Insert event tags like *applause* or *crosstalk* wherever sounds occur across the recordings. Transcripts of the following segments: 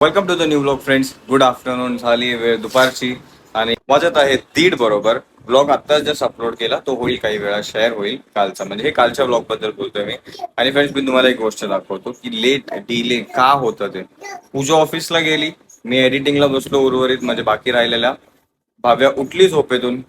Welcome to the new blog friends good afternoon झाली वेळ दुपारची. आणि वाजत आहे दीड बरोबर. ब्लॉग आत्ताच जस्ट अपलोड केला तो होईल काही वेळा शेअर होईल कालचा. म्हणजे हे कालच्या ब्लॉगबद्दल बोलतोय मी. आणि फ्रेंड्स मी तुम्हाला एक गोष्ट दाखवतो की लेट डिले का होतं ते. पूजा ऑफिसला गेली. मी एडिटिंगला बसलो उर्वरित म्हणजे बाकी राहिलेल्या. भाव्या उठली झोपेतून.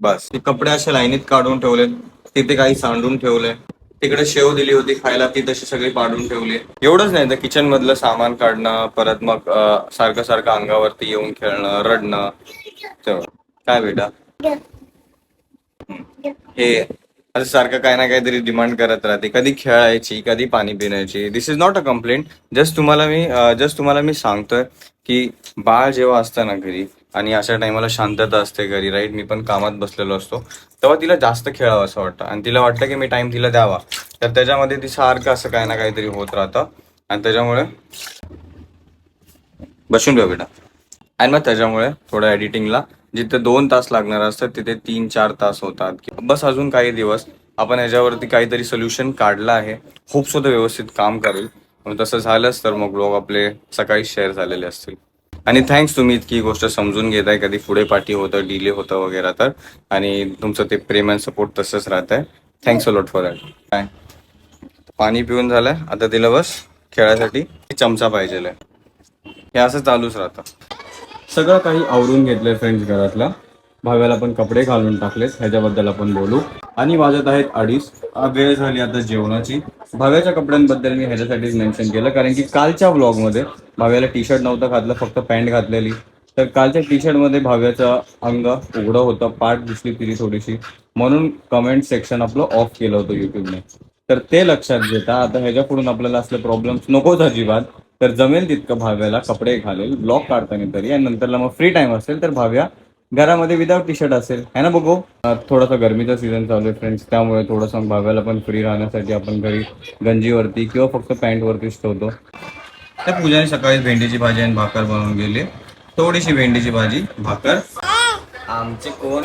बस. ते कपडे असे लाईनीत काढून ठेवले तिथे काही सांडून ठेवले तिकडे शेव दिली होती खायला ती तशी सगळी पाडून ठेवली. एवढंच नाही तर किचन मधलं सामान काढणं परत मग अं, सारखं सारखं अंगावरती येऊन खेळणं रडणं. तेव्हा. काय बेटा? हे. असं सारखं काही ना काहीतरी डिमांड करत राहते. कधी खेळायची कधी पाणी पिण्याची. This is not a complaint just तुम्हाला मी जस्ट तुम्हाला मी सांगतोय की बाळ जेव्हा असतं ना घरी आणि अशा टायमाला शांतता असते घरी राईट मी पण कामात बसलेलो असतो. तेव्हा तिला जास्त खेळावं असं वाटतं. आणि तिला वाटतं की मी टाइम तिला द्यावा. तर त्याच्यामध्ये ती सारखं असं काही ना काहीतरी होत राहतं. आणि त्याच्यामुळे बसून ठेव बेटा. आणि मग त्याच्यामुळे थोडं एडिटिंगला जिथे दोन तास लागणार असतात तिथे तीन चार तास होतात. बस अजून काही दिवस. आपण ह्याच्यावरती काहीतरी सोल्युशन काढलं आहे. होप सुद्धा व्यवस्थित काम करेल. म्हणून तसं झालंच तर मग ब्लॉग आपले सकाळी शेअर झालेले असतील. आणि थँक्स तुम्ही इतकी गोष्ट समजून घेताय. कधी पुढे पाठी होतं डिले होतं वगैरे तर. आणि तुमचं ते प्रेम अँड सपोर्ट तसंच राहत आहे thanks a lot for that काय पाणी पिऊन झालंय. आता तिला बस. खेळायसाठी चमचा पाहिजे हे असं चालूच राहतं. सगळं काही आवरून घेतलंय फ्रेंड्स घरातला. भाव्याला पण कपडे घालून टाकलेत ह्याच्याबद्दल आपण बोलू. आणि वाजत आहेत अडीच. वेळ झाली आता जेवणाची. भाव्याच्या कपड्यांबद्दल मी ह्याच्यासाठीच मेन्शन केलं कारण की कालच्या व्लॉगमध्ये भाव्याला टी शर्ट नव्हतं घातलं फक्त पॅन्ट घातलेली. तर कालच्या टी शर्टमध्ये भाव्याचं अंग उघडं होतं पाठ दिसली तिची थोडीशी. म्हणून कमेंट सेक्शन आपलं ऑफ केलं होतं युट्यूबने तर ते लक्षात घेता आता ह्याच्या पुढून आपल्याला असले प्रॉब्लेम्स नकोच अजिबात. तर जमेल तितकं भाव्याला कपडे घालेल ब्लॉक काढताना तरी. आणि नंतरला मग फ्री टाइम असेल तर भाव्या घरामध्ये विदाऊट टी शर्ट असेल. है ना बघू? थोडासा गरमीचा सीझन चालू आहे फ्रेंड्स त्यामुळे थोडंसं भाव्याला पण फ्री राहण्यासाठी आपण घरी गंजीवरती किंवा फक्त पॅन्टवरतीच ठेवतो. त्या पूजाने सकाळी भेंडीची भाजी आणि भाकर बनवून गेली. थोडीशी भेंडीची भाजी भाकर. आमचे कोण?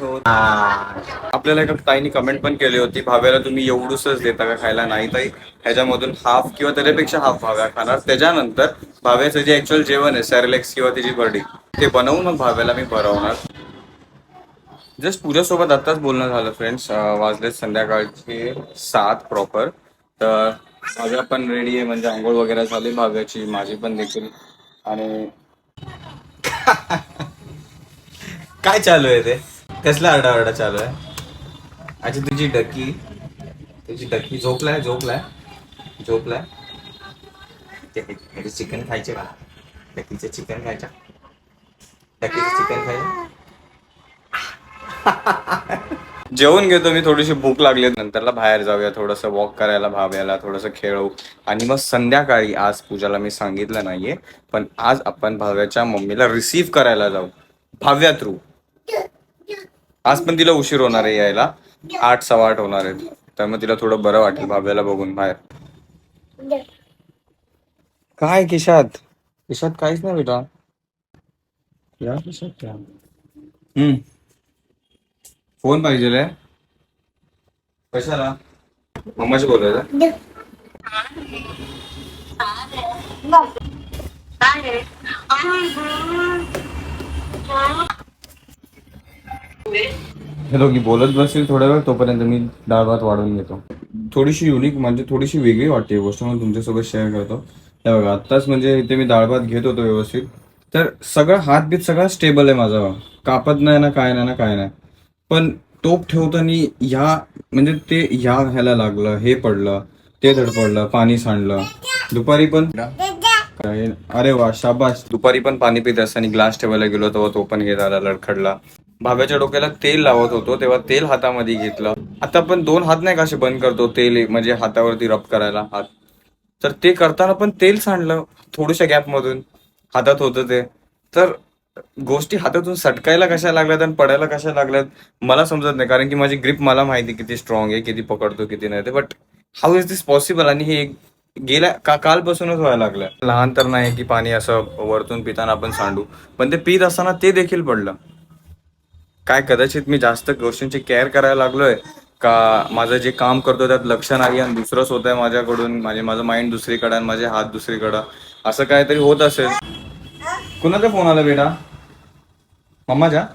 आपल्याला एका ताईने कमेंट पण केली होती भाव्याला तुम्ही एवढूसच देता का खायला? नाही ताई ह्याच्यामधून हाफ किंवा त्याच्यापेक्षा हाफ भाव्या खाणार. त्याच्यानंतर भाव्याचं जे ऍक्च्युअल जेवण आहे सॅरलेक्स किंवा तिची बर्डी ते बनवून मग भाव्याला मी भरवणार. जस्ट पूजासोबत आत्ताच बोलणं झालं फ्रेंड्स वाजलेत संध्याकाळचे सात प्रॉपर तर भाव्या पण रेडी आहे म्हणजे आंघोळ वगैरे झाली भाव्याची माझी पण देखील. आणि *laughs* काय चालू आहे ते? कसला आरडाओरडा चालू आहे? अच्छा तुझी डकी. तुझी डकी. झोपलाय झोपलाय. झोपलाय. चिकन खायचे का डकीचं चिकन खायचं डकीचं चिकन खायचं. जेवण घेतो. मी थोडीशी भूक लागली नंतरला बाहेर जाऊया. थोडस वॉक करायला भाव्याला थोडस खेळू. आणि मग संध्याकाळी आज पूजाला मी सांगितलं नाहीये पण आज आपण भाव्याच्या मम्मीला रिसीव्ह करायला जाऊ. भाव्या थ्रू आज पण तिला उशीर होणार आहे यायला. आठ सव्वा आठ होणार आहे. तर मग तिला थोडं बरं वाटेल भाव्याला बघून बाहेर. काय किशात? किशात काहीच नाही बेटा. या. किशात हम्म. फोन पाहिजे कशाला? मम्माशी बोलायला? हे दोघी बोलत बसतील थोड्या वेळ तोपर्यंत मी डाळ भात वाढवून घेतो. थोडीशी युनिक म्हणजे थोडीशी वेगळी वाटते ही गोष्ट म्हणून तुमच्यासोबत शेअर करतो. हे बघा आत्ताच म्हणजे इथे मी डाळ भात घेत होतो व्यवस्थित. तर सगळं हात बीत सगळा स्टेबल आहे माझा. कापत नाही ना काय नाही ना काय नाही. पण टोप ठेवताना ह्या म्हणजे ते ह्या ह्याला लागलं हे पडलं ते धडपडलं पाणी सांडलं. दुपारी पण काय अरे वा शाबास. दुपारी पण पाणी पित असताना ग्लास ठेवायला गेलो तेव्हा तो पण घेत आला लडखडला. भाव्याच्या डोक्याला तेल लावत होतो तेव्हा तेल हातामध्ये घेतलं. आता आपण दोन हात नाही का असे बंद करतो तेल म्हणजे हातावरती रब करायला हात. तर ते करताना पण तेल सांडलं थोड्याशा गॅप मधून हातात होतं ते. तर गोष्टी हातातून सटकायला कशा लागल्यात आणि पडायला कशा लागल्यात मला समजत नाही. कारण की माझी ग्रिप मला माहिती किती स्ट्रॉंग आहे किती पकडतो किती नाही ते. But how is this possible आणि हे गेल्या का कालपासूनच व्हायला लागलं लहान तर नाही की पाणी असं वरतून पिताना आपण सांडू. पण ते पित असताना ते देखील पडलं. काय कदाचित मी जास्त गोष्टींची केअर करायला लागलोय का माझं जे काम करतो त्यात लक्ष नाही आणि दुसरंच होत आहे माझ्याकडून माझे माझं माइंड दुसरीकडे आणि माझे हात दुसरीकडं. असं काहीतरी होत असेल. कुणाचा फोन आला बेटा? मम्माच्या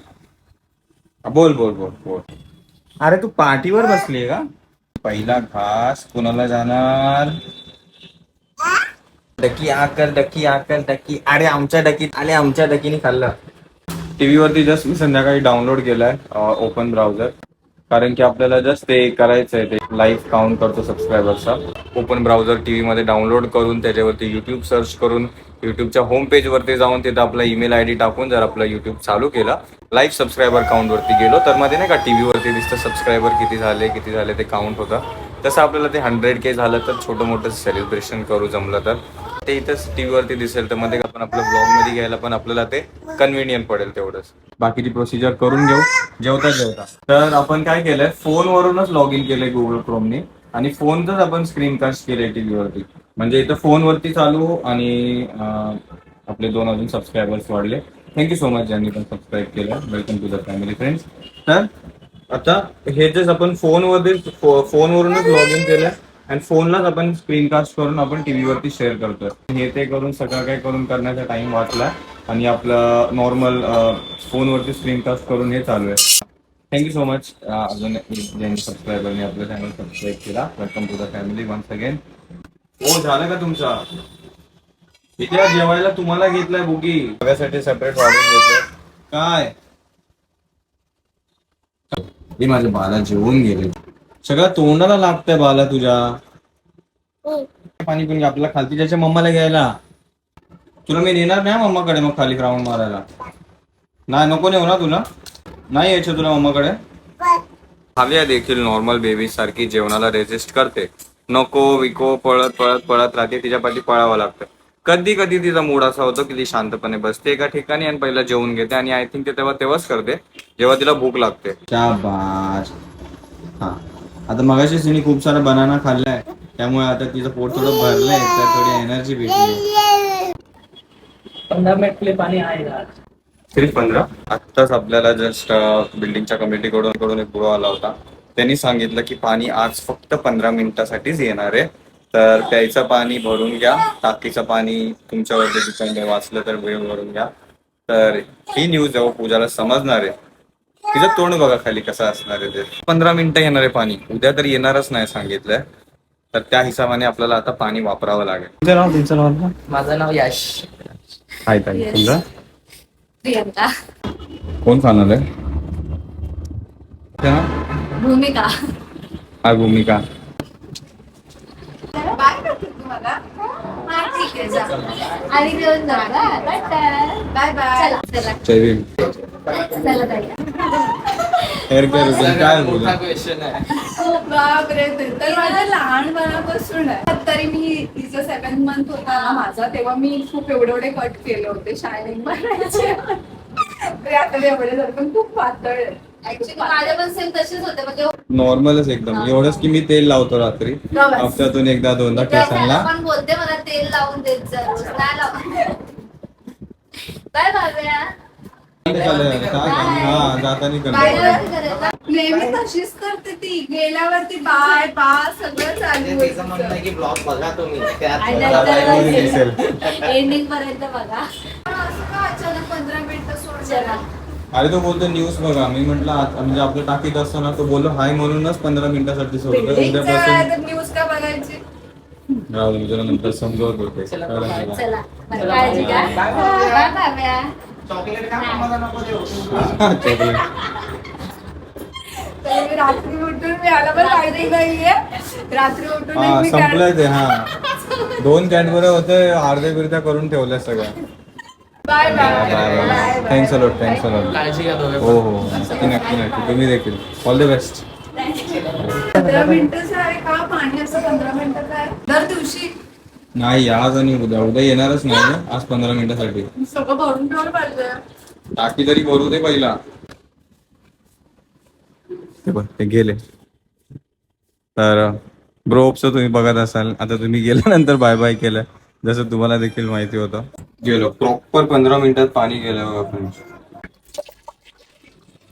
बोल बोल बोल बोल. अरे तू पार्टीवर बसली का? पहिला घास कुणाला जाणार? डकी आकर डकी आकर डकी. अरे आमच्या डकीत आले आमच्या डकीने खाल्लं. टीव्ही वरती जस्ट मी संध्याकाळी डाउनलोड केलाय ओपन ब्राउझर कारण की आपल्याला जस्ट ते करायचं आहे ते लाईव्ह काउंट करतो सबस्क्रायबरचा ओपन ब्राउझर टीव्ही मध्ये डाउनलोड करून त्याच्यावरती युट्यूब सर्च करून युट्यूबच्या होम पेज वरती जाऊन तिथं आपला ईमेल आय डी टाकून जर आपला युट्यूब चालू केला लाईव्ह सबस्क्रायबर काउंट वरती गेलो तर मध्ये नाही का टीव्ही वरती दिसतं सबस्क्रायबर किती झाले किती झाले ते काउंट होतं. तसं आपल्याला ते हंड्रेड के झालं तर छोटं मोठं सेलिब्रेशन करू जमलं तर. ते इथंच टीव्ही वरती दिसेल तर मध्ये आपण आपल्या ब्लॉगमध्ये घ्यायला पण आपल्याला ते कन्व्हिनियंट पडेल तेवढंच. बाकीची प्रोसिजर करून घेऊ. जेवता जेवता. तर आपण काय केलंय फोनवरूनच लॉग इन केलंय गुगल क्रोमने आणि फोनचंच आपण स्क्रीन कास्ट केलंय टीव्ही वरती म्हणजे इथं फोनवरती चालू आणि आपले दोन अजून सबस्क्रायबर्स वाढले. थँक्यू सो मच ज्यांनी पण सबस्क्राईब केलं. Welcome to the family friends तर आता हे जे आपण फोनवरती फोनवरूनच लॉग इन केलं आणि फोनलाच आपण स्क्रीन कास्ट करून आपण टीव्ही वरती शेअर करतोय. हे ते करून सगळं काय करून करण्याचा टाइम वाचला आणि आपलं नॉर्मल फोनवरती स्क्रीन कास्ट करून हे चालू आहे. थँक्यू सो मच अजून ज्यांनी सबस्क्रायबरने आपलं चॅनल सबस्क्राईब केला welcome to the family once again हो झालं का तुमचा? इथे जेवायला तुम्हाला घेतलाय बुगी. सगळ्यासाठी सेपरेट वाढून घेतलंय. काय? हे माझे बाला जेवून गेले. सगळं तोंडाला लागतंय बाला तुझ्या. पाणी पिऊन. आपल्याला खालती त्याच्या मम्माला घ्यायला. तुला मी नेणार नाही मम्माकडे मग खाली राऊंड मारायला. नाही नको नेऊ ना तुला. नाही यायचं तुला मम्माकडे. भाव्या देखील नॉर्मल बेबी सारखी जेवणाला रेजिस्ट करते. नको विको पळत पळत पळत राहते तिच्या पाठी पळावं लागतं. कधी कधी तिचा मूड असा होतो की ती शांतपणे बसते एका ठिकाणी आणि पहिला जेवून घेते आणि आय थिंक ते तेव्हा तेव्हाच करते जेव्हा तिला भूक लागते. हा. आता मगाशी तिने खूप सारा बनाना खाल्लाय. त्यामुळे आता तिचं पोट थोडं भरलंय तर थोडी एनर्जी भेटली. पंधरा मिनिट के लिए पानी आएगा सिर्फ पंधरा? आत्ताच आपल्याला जस्ट बिल्डिंगच्या कमिटीकडून कडून एक बुवा आला होता. त्यांनी सांगितलं की पाणी आज फक्त पंधरा मिनिटासाठीच येणार आहे. तर प्यायचं पाणी भरून घ्या टाकीचं पाणी तुमच्यावरती डिपेंड आहे. वाचलं तर वेळ भरून घ्या. तर ही न्यूज जेव्हा पूजाला समजणार आहे. तिचं तोंड बघा खाली कसं असणार आहे ते. पंधरा मिनिटं येणार आहे पाणी. उद्या तर येणारच नाही सांगितलंय तर त्या हिशोबाने आपल्याला आता पाणी वापरावं लागेल. तुमचं नाव तुमचं नाव माझं नाव यश. हाय ताई तुमचं? प्रियंका. कोण खाणार आहे? भूमिका. हा भूमिका. बाय करते तुम्हाला. हा ठीक आहे जा. आणि घेऊन जा बाय बाय. चला चला ताई. हेअर केअर काय बोला? क्वेश्चन आहे. बापरे ते तर माझ्या लहानपणापासून आहे. तरी मी तिचं सेकंड मंथ होता ना माझा तेव्हा मी खूप एवढे एवढे कट केले होते शायनिंग बनायचे ते आता ते एवढे झाले पण खूप पातळ आहे. Actually माझे पण सेम तसेच होते म्हणजे नॉर्मलच एकदम. एवढंच की मी तेल लावतो रात्री. बस. हप्त्यातून एकदा दोनदा त्याला केसांना पण बोलते मला तेल लावून देत जा रोज नाही लावून बाय भाव्या. नेहमी तशीच करते ती गेल्यावरती बाय पा सगळं चालू आहे तिचं म्हणणं आहे तिचं. की ब्लॉग बघा तुम्ही त्यात तुम्हाला दिसेल. एंडिंग पर्यंत बघा पण असं का अचानक पंधरा मिनिटं सोडलं चला अरे तो बोलतो न्यूज बघा मी म्हटलं आत- म्हणजे आपलं टाकीत असताना तो बोललो हाय म्हणूनच पंधरा मिनिटासाठी सोडतो उद्यापासून न्यूज का बघायची राहू दे, मी तुला नंतर समजवत होते चला? चला काळजी घ्या बाय. बाय चॉकलेट का मला नको देऊ. चॉकलेट. तर मी रात्री उठून मी आला पण माहिती नाहीये. रात्री उठून हा संपलंय ते हा. दोन कॅडबऱ्या होते अर्ध्या बिर्ध्या करून ठेवल्या सगळ्या. Bye bye. Bye bye. Thanks a lot thanks a lot काळजी घ्या दोघे हो हो. नक्की नक्की नक्की. तुम्ही देखील. ऑल द बेस्ट पंधरा मिनिटं आहे का पाणी असं पंधरा मिनिटाचं आहे दर दिवशी नाही आज आणि उद्या. उद्या येणारच नाही ना, आज पंधरा मिनिटासाठी. सगळं भरून ठेवलं पाहिजे. टाकी तरी भरू दे पहिला. ते बघ ते गेले. तर ब्रोपचं तुम्ही बघत असाल. आता तुम्ही गेल्यानंतर बाय बाय केलं. जसं तुम्हाला देखील माहिती होतं. गेलो. प्रॉपर पंधरा मिनिटात पाणी गेलं फ्रेंड्स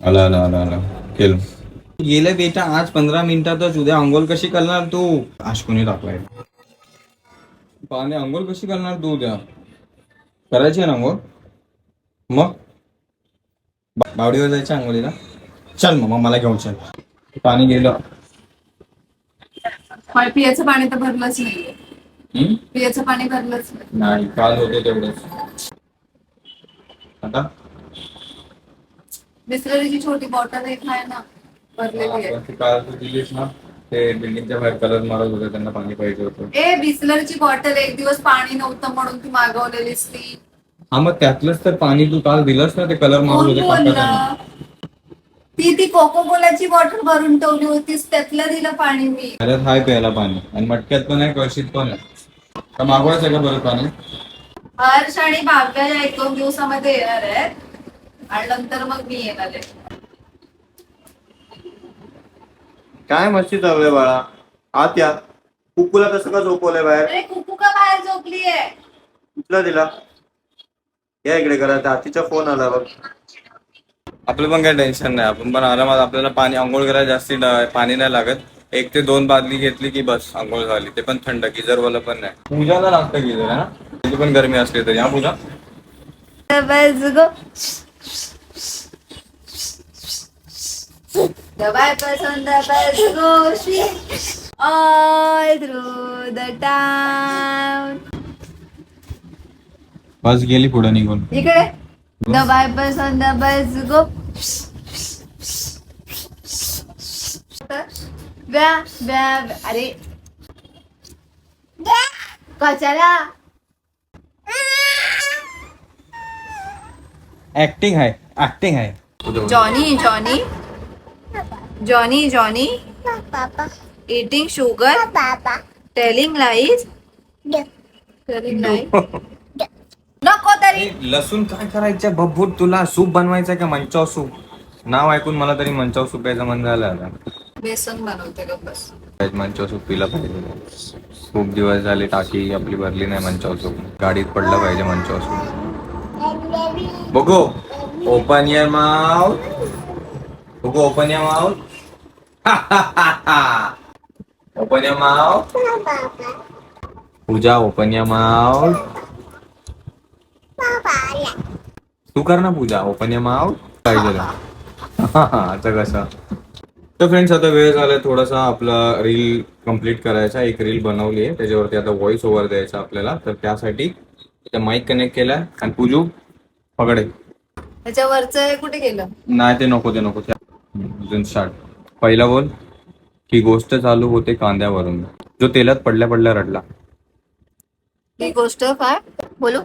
आला आला आला आला. केलं. गेलं बेटा आज पंधरा मिनिटातच. उद्या अंघोळ कशी करणार तू? आशकुनी टाकलाय पाणी आंघोळ कशी करणार तू उद्या करायची ना आंघोळ मग? बावडीवर जायचं आंघोळीला चल मग मला घेऊन चल. पाणी गेलं. पियाचं पाणी तर भरलंच नाहीये. हम्म? पियाचं पाणी भरलंच नाही. नाही काल होते तेवढंच. आता? बिस्लरीची छोटी बॉटल एक आहे ना भरलेली आहे. काल तू दिलीस ना. ते बिल्डिंगच्या बाहेर कलर मारत होते त्यांना पाणी पाहिजे होतं. ए बिस्लरीची बॉटल एक दिवस पाणी नव्हतं म्हणून तू मागवलेलीस ती हा मग त्यातलंच तर पाणी तू काल दिलंस ना ते कलर मारत कोण होते. बोललं? ती ती कोको कोलाची बॉटल भरून ठेवली होतीस त्यातलं दिलं पाणी मी. त्याच्यात हाय प्यायला पाणी. आणि मटक्यात पण आहे कळशीत पण आहे. का मागवायचं आहे का बरं पाणी? हर्ष आणि भाव्या या एक दोन दिवसामध्ये येणार आहेत. आणि नंतर मग मी येणार आहे. काय मस्ती चालू आहे बाळा? आत या. कुकूला कसं का झोपवलंय बाहेर. अरे कुकू का बाहेर झोपली आहे कुठला दिला? या इकडे करा. आतीचा फोन आला बघ. आपलं पण काही टेन्शन नाही. आपण पण आरामात आपल्याला पाणी आंघोळ करायला जास्ती पाणी नाही लागत. एक ते दोन बादली घेतली की बस आंघोळ झाली. ते पण थंड गिजर वाला पण नाही. पूजाला लागतं गिजर आहे ना किती पण गरमी असली तरी. हा पूजा? बस गो. पसंद बस गोशी. all through the town. बस गेली पुढे निघून. इकडे. दबाय पसंद बस गो. व्या व्या व्या. अरे. कचारा ऍक्टिंग आहे. ऍक्टिंग आहे. Johnny Johnny. Johnny Johnny eating sugar. Telling lies. Telling lies. *laughs* नको तरी. लसूण काय करायचं? बब्बूट तुला सूप बनवायचं का? मंचाव सूप. नाव ऐकून मला तरी मंचाव सूप यायचं मन झालं आता. बेसन बनवते का बस. मंचाव सूप पिला पाहिजे. खूप दिवस झाले टाकी आपली भरली नाही मंचाव सूप. गाडीत पडलं पाहिजे मंचाव सूप. बघू. ओपन युअर माउथ बघू open your mouth open your mouth Pooja open your mouth तू कर ना पूजा ओपन युअर माउथ पाहिजे *laughs* आता कसं? तर फ्रेंड्स आता वेळ झालाय थोडासा आपला रील कंप्लीट करायचा. एक रील बनवली आहे. त्याच्यावरती आता व्हॉइस ओव्हर द्यायचा आपल्याला. तर त्यासाठी माईक कनेक्ट केलाय आणि पूजू पकडे. त्याच्यावरचं कुठे गेलं नाही ते नको ते नको. अजून स्टार्ट पहिला बोल ही गोष्ट चालू होते कांद्यावरून. जो तेलात पडल्या पडल्या रडला. ही गोष्ट काय? बोलू.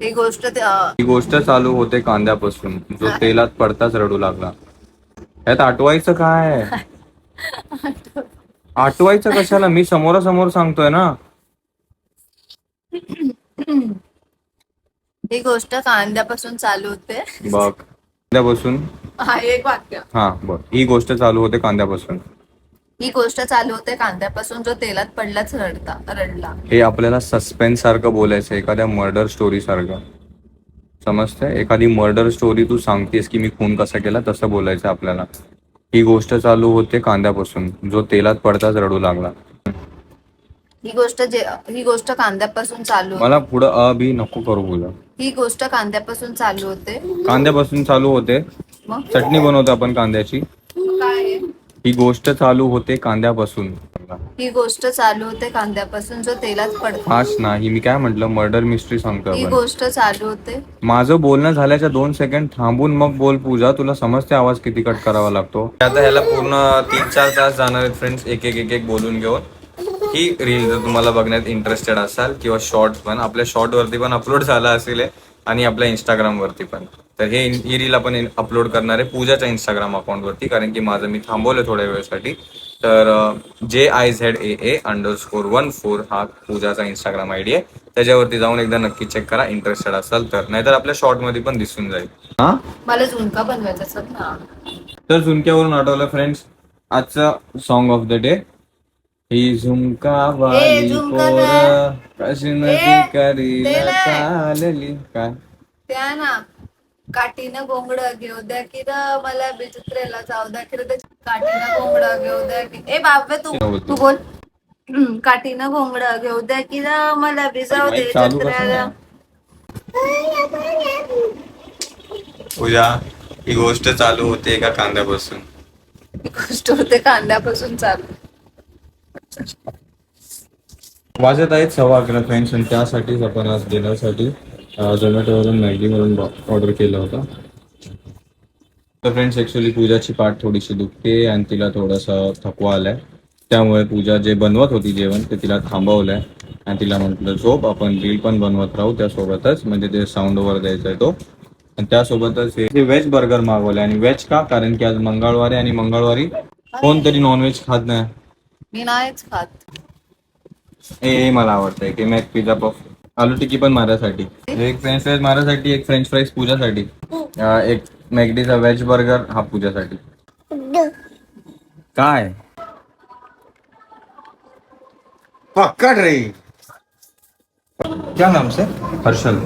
ही गोष्ट ते- अं, ही गोष्ट चालू होते कांद्यापासून. जो तेलात पडताच रडू लागला. यात आठवायचं काय? आठवायचं कशाला? मी समोरासमोर सांगतोय ना. ही गोष्ट कांद्यापासून चालू होते. बघ. कांद्यापासून हा एक वाक्य. हा बघ ही गोष्ट चालू होते कांद्यापासून. ही गोष्ट चालू होते कांद्यापासून जो तेलात पडलाच रडता रडला. हे आपल्याला सस्पेन्स सारखं बोलायचं एखाद्या मर्डर स्टोरी सारखं. समजतंय? एखादी मर्डर स्टोरी तू सांगतेस की मी खून कसा केला तसं बोलायचं आपल्याला. ही गोष्ट चालू होते कांद्यापासून. जो तेलात पडताच रडू लागला. ही गोष्ट जे ही गोष्ट कांद्यापासून चालू मला पुढं अ बी नको करू बोला. ही गोष्ट कांद्यापासून चालू होते. कांद्यापासून चालू होते. चटणी बनवतो आपण कांद्याची. काय? ही गोष्ट चालू होते कांद्यापासून. ही गोष्ट चालू होते कांद्यापासून जो तेलात पडतो. फास्ट नाही मी काय म्हटलं मर्डर मिस्ट्री सांगतो ही आपण. गोष्ट चालू होते. माझं बोलणं झाल्याच्या दोन सेकंड थांबून मग बोल पूजा तुला समजते आवाज किती कट करावा लागतो. आता ह्याला पूर्ण तीन चार तास जाणार आहेत फ्रेंड्स एक एक एक एक बोलून घेऊन. ही रील जर तुम्हाला बघण्यात इंटरेस्टेड असाल किंवा शॉर्ट पण आपल्या शॉर्ट वरती पण अपलोड झाला असेल हे आणि आपल्या इंस्टाग्राम वरती पण. तर हे ही रील आपण अपलोड करणार आहे पूजाच्या इंस्टाग्राम अकाउंट वरती कारण की माझं मी थांबवलं थोड्या वेळेसाठी. तर जे I Z A A underscore one four हा पूजाचा इंस्टाग्राम आय डी आहे. त्याच्यावरती जाऊन एकदा नक्की चेक करा इंटरेस्टेड असाल तर. नाहीतर आपल्या शॉर्टमध्ये पण दिसून जाईल. हा? मला झुणका बनवायचा असत ना. तर झुमक्यावरून आठवलं फ्रेंड्स आजचा सॉन्ग ऑफ द डे ही झुमका वाली झुमका पोरं ना. कशी ए, नदी करीला ते नाही. चालली. काय? त्या ना काठीनं गोंगड घेऊ द्या की र मला बिचित्रेला जाऊ द्या की र ते काठीनं गोंगड घेऊ द्या की. ए बाबे तू ते बोल. हम्म, काठीनं घोंगडं घेऊ द्या की ना मला भिजाव दे माईक चालू कसं जत्रेला. पूजा ही गोष्ट चालू होते एका कांद्यापासून? ही गोष्ट होते कांद्यापासून चालू. वाजत आहेत सव्वा अकरा फ्रेंड्स आणि त्यासाठीच आपण आज डिनरसाठी झोमॅटोवरून मॅगीवरून ऑर्डर केलं होतं. तर फ्रेंड्स ॲक्च्युली पूजाची पाठ थोडीशी दुखते आणि तिला थोडासा थकवा आलाय. त्यामुळे पूजा जे बनवत होती जेवण ते तिला थांबवलंय. आणि तिला म्हटलं झोप आपण रील पण बनवत राहू त्यासोबतच. म्हणजे ते साऊंड ओव्हर द्यायचं आहे तो. आणि त्यासोबतच हे व्हेज बर्गर मागवले आणि व्हेज का? कारण की आज मंगळवारी आणि मंगळवारी कोणतरी नॉनव्हेज खात नाही. मी नाहीच खात. हे हे मला आवडतंय. की Mc pizza puff aloo tikki पण माझ्यासाठी. एक फ्रेंच फ्राईज माझ्यासाठी एक फ्रेंच फ्राईज पूजासाठी. अं, एक मॅगडीचा व्हेज बर्गर हा पूजासाठी. काय? पक्कड रे. क्या नाम से हर्षल.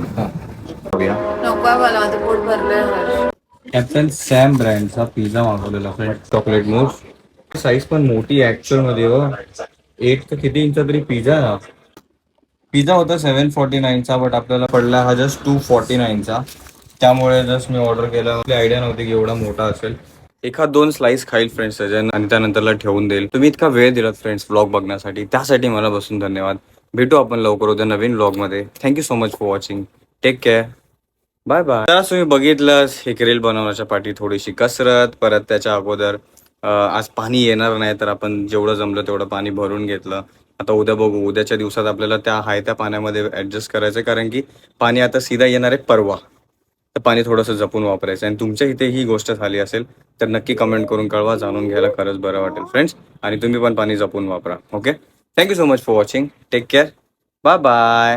नको आहे मला माझं पोट भरलंय कॅप्टन सॅम ब्रँडचा पिझ्झा मागवलेला फ्रेंड चॉकलेट मूस साईज पण मोठी ऍक्च्युअलमध्ये हो. एट का किती इंचा तरी पिझ्झा आहे हा. पिझ्झा होता सेव्हन फॉर्टी नाईनचा बट आपल्याला पडला हा जस्ट टू फॉर्टी नाईनचा त्यामुळे जस्ट मी ऑर्डर केला. आपली आयडिया नव्हती की एवढा मोठा असेल. एखाद दोन स्लाइस खाईल फ्रेंड्स त्याच्या आणि त्यानंतरला ठेवून देईल. तुम्ही इतका वेळ दिलात फ्रेंड्स ब्लॉग बघण्यासाठी. त्यासाठी मला बसून धन्यवाद. भेटू आपण लवकर उद्या नवीन ब्लॉगमध्ये thank you so much for watching take care bye bye तुम्ही बघितलंच एक रील बनवण्याच्या पाठी थोडीशी कसरत परत त्याच्या अगोदर. आज पाणी येणार नाही तर आपण जेवढं जमलं तेवढं पाणी भरून घेतलं. आता उद्या बघू. उद्याच्या दिवसात आपल्याला त्या हाय त्या पाण्यामध्ये ऍडजस्ट करायचं कारण की पाणी आता सीधा येणार आहे परवा. तर पाणी थोडंसं जपून वापरायचं आणि तुमच्या इथे ही गोष्ट झाली असेल तर नक्की कमेंट करून कळवा. जाणून घ्यायला खरंच बरं वाटेल. फ्रेंड्स आणि तुम्ही पण पाणी जपून वापरा. Okay thank you so much for watching take care bye bye